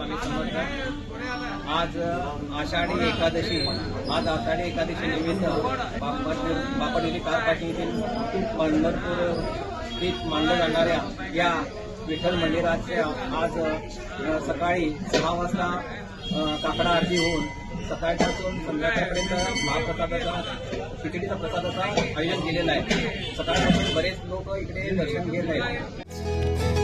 स्वामी समर्थ. आज आषाढी एकादशी. आज आषाढी एकादशी निमित्त बापट बापडलेली कारपाटी येथील पंढरपूर स्थित मानल्या जाणाऱ्या या विठ्ठल मंदिराच्या आज सकाळी सहा वाजता काकडा आरती होऊन सकाळपासून संध्याकाळपर्यंत महाप्रसादाचा खिचडीचा प्रसादाचा आयोजन केलेला आहे. सकाळपासून बरेच लोक इकडे दर्शन घेत आहेत.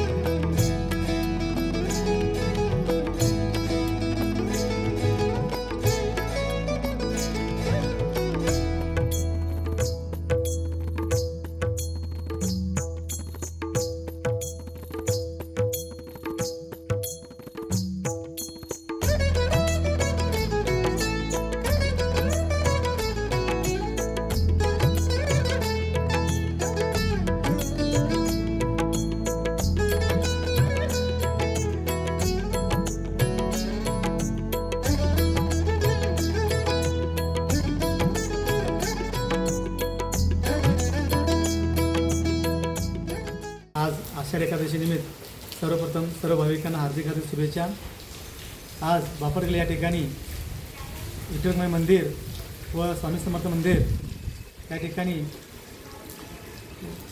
आषाढ एकादशीनिमित्त सर्वप्रथम सर्व भाविकांना हार्दिक हार्दिक शुभेच्छा. आज वापरलेल्या या ठिकाणी विठ्ठलमय मंदिर व स्वामी समर्थ मंदिर या ठिकाणी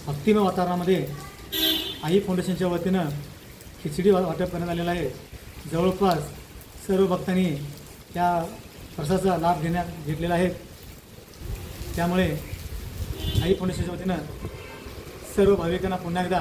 भक्तिमय वातावरणामध्ये आई फाउंडेशनच्या वतीनं खिचडी वा- वाटप करण्यात आलेलं आहे. जवळपास सर्व भक्तांनी त्या प्रसादाचा लाभ घेण्यात घेतलेला आहे. त्यामुळे आई फाउंडेशनच्या वतीनं सर्व भाविकांना पुन्हा एकदा